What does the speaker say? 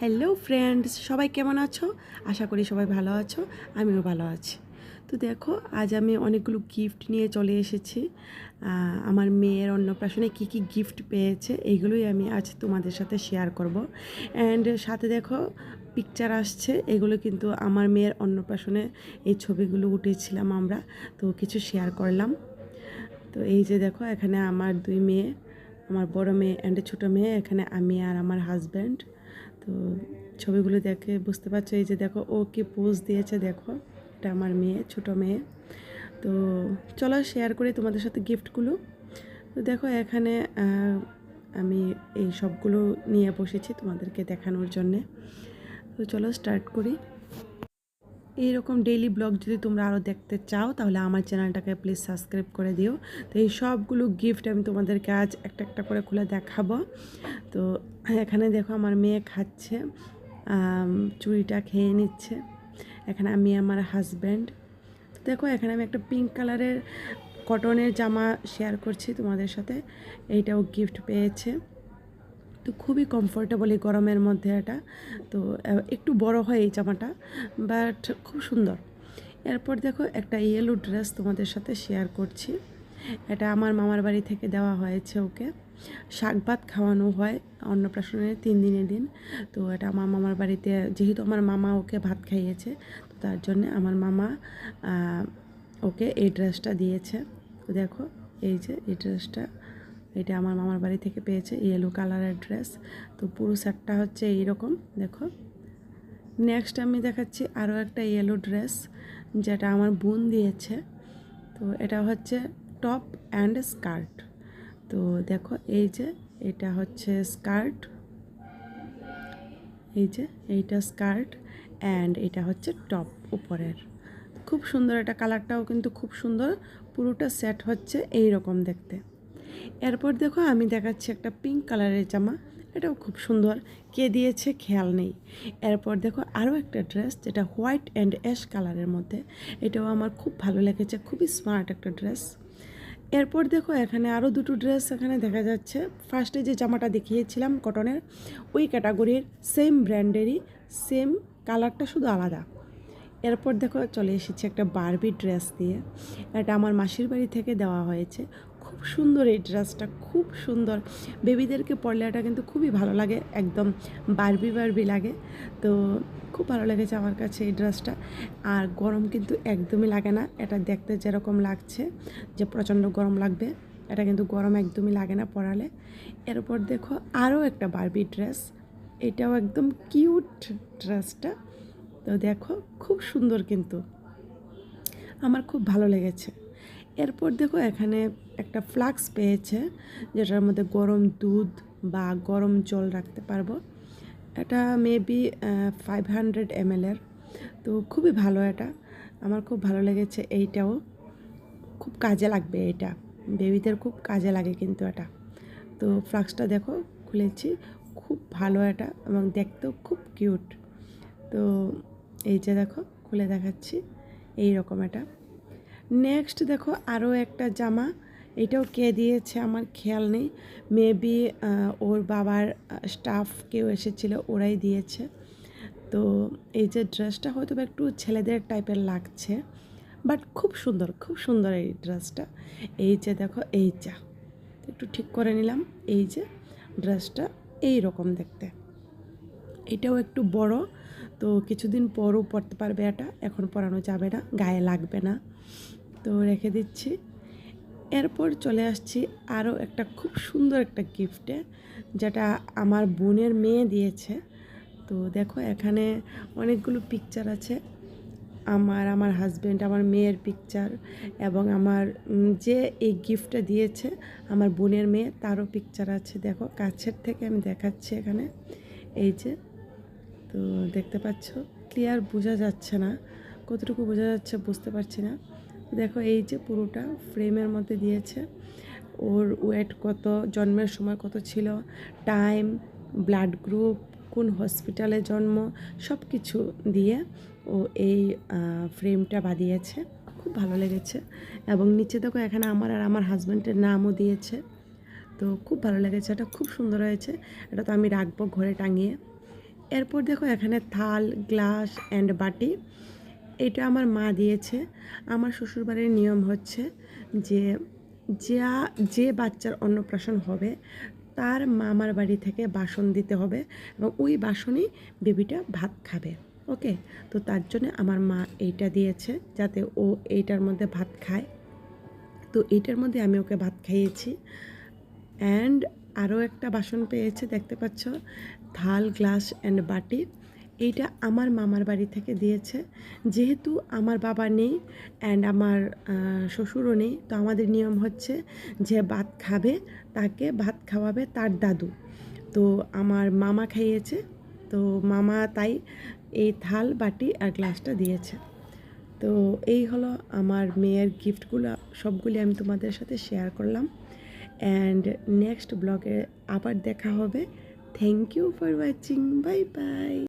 Hello friends সবাই কেমন আছো? আশা করি সবাই ভালো আছো। আমিও ভালো আছি। তো দেখো, আজ আমি অনেকগুলো গিফট নিয়ে চলে এসেছি। আমার মেয়ের অন্নপ্রাশনে কী কী গিফট পেয়েছে এইগুলোই আমি আজ তোমাদের সাথে শেয়ার করব। অ্যান্ড সাথে দেখো পিকচার আসছে। এগুলো কিন্তু আমার মেয়ের অন্নপ্রাশনে এই ছবিগুলো উঠেছিলাম আমরা। তো কিছু শেয়ার করলাম। তো এই যে দেখো, এখানে আমার দুই মেয়ে, আমার বড় মেয়ে অ্যান্ড ছোটো মেয়ে, এখানে আমি আর আমার হাজব্যান্ড ছবিগুলো দেখে বুঝতে পারছ, এই যে দেখো ও কি পোজ দিয়েছে, দেখো, এটা আমার মেয়ে, ছোট মেয়ে। তো চলো শেয়ার করি তোমাদের সাথে গিফটগুলো তো দেখো এখানে আমি এই সবগুলো নিয়ে বসেছি তোমাদেরকে দেখানোর জন্যে। তো চলো স্টার্ট করি। এইরকম ডেইলি ব্লগ যদি তোমরা আরও দেখতে চাও, তাহলে আমার চ্যানেলটাকে প্লিজ সাবস্ক্রাইব করে দিও। তো এই সবগুলো গিফট আমি তোমাদেরকে আজ একটা একটা করে খুলে দেখাবো। তো এখানে দেখো আমার মেয়ে খাচ্ছে চুড়িটা খেয়ে নিচ্ছে। এখানে আমি আমার হাজব্যান্ড দেখো এখানে আমি একটা পিঙ্ক কালারের কটনের জামা শেয়ার করছি তোমাদের সাথে। এইটাও গিফট পেয়েছে। তো খুবই কমফোর্টেবল এই গরমের মধ্যে এটা। তো একটু বড় হয় এই জামাটা বাট খুব সুন্দর। এরপর দেখো একটা ইয়েলো ড্রেস তোমাদের সাথে শেয়ার করছি। এটা আমার মামার বাড়ি থেকে দেওয়া হয়েছে ওকে। শাক ভাত খাওয়ানো হয় অন্নপ্রাশনের তিন দিনের দিন। তো এটা আমার মামার বাড়িতে, যেহেতু আমার মামা ওকে ভাত খাইয়েছে, তো তার জন্য আমার মামা ওকে এই ড্রেসটা দিয়েছে। তো দেখো, এই যে এই ড্রেসটা এটা আমার মামার বাড়ি থেকে পেয়েছে ইয়েলো কালারের ড্রেস তো পুরো সেটটা হচ্ছে এইরকম, দেখো। নেক্সট আমি দেখাচ্ছি আরও একটা ইয়েলো ড্রেস যেটা আমার বোন দিয়েছে। তো এটা হচ্ছে টপ অ্যান্ড স্কার্ট তো দেখো, এই যে এটা হচ্ছে স্কার্ট এই যে এইটা স্কার্ট অ্যান্ড এটা হচ্ছে টপ উপরের। খুব সুন্দর, এটা কালারটাও কিন্তু খুব সুন্দর। পুরোটা সেট হচ্ছে এই রকম দেখতে। এরপর দেখো আমি দেখাচ্ছি একটা পিঙ্ক কালারের জামা। এটাও খুব সুন্দর, কে দিয়েছে খেয়াল নেই। এরপর দেখো আরও একটা ড্রেস যেটা হোয়াইট অ্যান্ড অ্যাশ কালারের মধ্যে। এটাও আমার খুব ভালো লেগেছে, খুবই স্মার্ট একটা ড্রেস এরপর দেখো এখানে আরও দুটো ড্রেস এখানে দেখা যাচ্ছে। ফার্স্টে যে জামাটা দেখিয়েছিলাম কটনের ওই ক্যাটাগরির সেম ব্র্যান্ডেরই সেম কালারটা শুধু আলাদা। এরপর দেখো চলে এসেছি একটা বারবি ড্রেস দিয়ে। এটা আমার মাসির বাড়ি থেকে দেওয়া হয়েছে। খুব সুন্দর এই ড্রেসটা, খুব সুন্দর। বেবিদেরকে পরলে এটা কিন্তু খুবই ভালো লাগে, একদম বারবি বারবি লাগে। তো খুব ভালো লেগেছে আমার কাছে এই ড্রেসটা। আর গরম কিন্তু একদমই লাগে না, এটা দেখতে যেরকম লাগছে, যে প্রচণ্ড গরম লাগবে, এটা কিন্তু গরম একদমই লাগে না পরালে। এরপর দেখো আরও একটা বারবি ড্রেস, এটাও একদম কিউট ড্রেসটা। তো দেখো খুব সুন্দর কিন্তু, আমার খুব ভালো লেগেছে। এরপর দেখো এখানে একটা ফ্লাক্স পেয়েছে, যেটার মধ্যে গরম দুধ বা গরম জল রাখতে পারব। এটা মেবি ফাইভ হান্ড্রেড এমএলের তো খুবই ভালো এটা। আমার খুব ভালো লেগেছে এইটাও। খুব কাজে লাগবে এটা। বেবিদের খুব কাজে লাগে কিন্তু এটা। তো ফ্লাক্সটা দেখো, খুলেছি। খুব ভালো এটা এবং দেখতেও খুব কিউট। তো এই যে দেখো, খুলে দেখাচ্ছি। এই রকম এটা। নেক্সট দেখো, আরও একটা জামা। এটাও কে দিয়েছে আমার খেয়াল নেই। মেবি ওর বাবার স্টাফ কেউ এসেছিল, ওরাই দিয়েছে। তো এই যে ড্রেসটা হয়তো একটু ছেলেদের টাইপের লাগছে বাট খুব সুন্দর খুব সুন্দর এই ড্রেসটা এই যে দেখো, এই যা। একটু ঠিক করে নিলাম, এই যে ড্রেসটা এই রকম দেখতে। এটাও একটু বড়, তো কিছুদিন পরও পরতে পারবে এটা, এখন পরানো যাবে না, গায়ে লাগবে না। তো রেখে দিচ্ছি। এরপর চলে আসছি আরও একটা খুব সুন্দর একটা গিফটে যেটা আমার বোনের মেয়ে দিয়েছে। তো দেখো, এখানে অনেকগুলো পিকচার আছে। আমার আমার হাজব্যান্ড আমার মেয়ের পিকচার এবং আমার যে এই গিফটটা দিয়েছে আমার বোনের মেয়ে, তারও পিকচার আছে। দেখো, কাছের থেকে আমি দেখাচ্ছি এখানে। এই যে, তো দেখতে পাচ্ছ ক্লিয়ার বোঝা যাচ্ছে না। কতটুকু বোঝা যাচ্ছে বুঝতে পারছি না। দেখো এই যে পুরোটা ফ্রেমের মধ্যে দিয়েছে। ওর ওয়েট কত, জন্মের সময় কত ছিল, টাইম, ব্লাড গ্রুপ, কোন হসপিটালে জন্ম সব কিছু দিয়ে ও এই ফ্রেমটা বাঁধিয়েছে। খুব ভালো লেগেছে। এবং নিচে দেখো এখানে আমার আর আমার হাজব্যান্ডের নামও দিয়েছে। তো খুব ভালো লেগেছে, এটা খুব সুন্দর হয়েছে। এটা তো আমি রাখব ঘরে টাঙিয়ে। এরপর দেখো এখানে থাল, গ্লাস অ্যান্ড বাটি। এটা আমার মা দিয়েছে। আমার শ্বশুরবাড়ির নিয়ম হচ্ছে যে, যা, যে বাচ্চার অন্নপ্রাশন হবে, তার মামার বাড়ি থেকে বাসন দিতে হবে এবং ওই বাসনই বেবিটা ভাত খাবে, ওকে? তো তার জন্য আমার মা এইটা দিয়েছে যাতে ও এইটার মধ্যে ভাত খায়। তো এইটার মধ্যে আমি ওকে ভাত খাইয়েছি। অ্যান্ড আরও একটা বাসন পেয়েছে, দেখতে পাচ্ছ? থাল, গ্লাস অ্যান্ড বাটি। এইটা আমার মামার বাড়ি থেকে দিয়েছে। যেহেতু আমার বাবা নেই অ্যান্ড আমার শ্বশুরও নেই, তো আমাদের নিয়ম হচ্ছে যে ভাত খাবে, তাকে ভাত খাওয়াবে তার দাদু। তো আমার মামা খাইয়েছে, তো মামা তাই এই থাল, বাটি আর গ্লাসটা দিয়েছে। তো এই হলো আমার মেয়ের গিফটগুলো, সবগুলি আমি তোমাদের সাথে শেয়ার করলাম। অ্যান্ড নেক্সট ব্লগে আবার দেখা হবে। Thank you for watching bye bye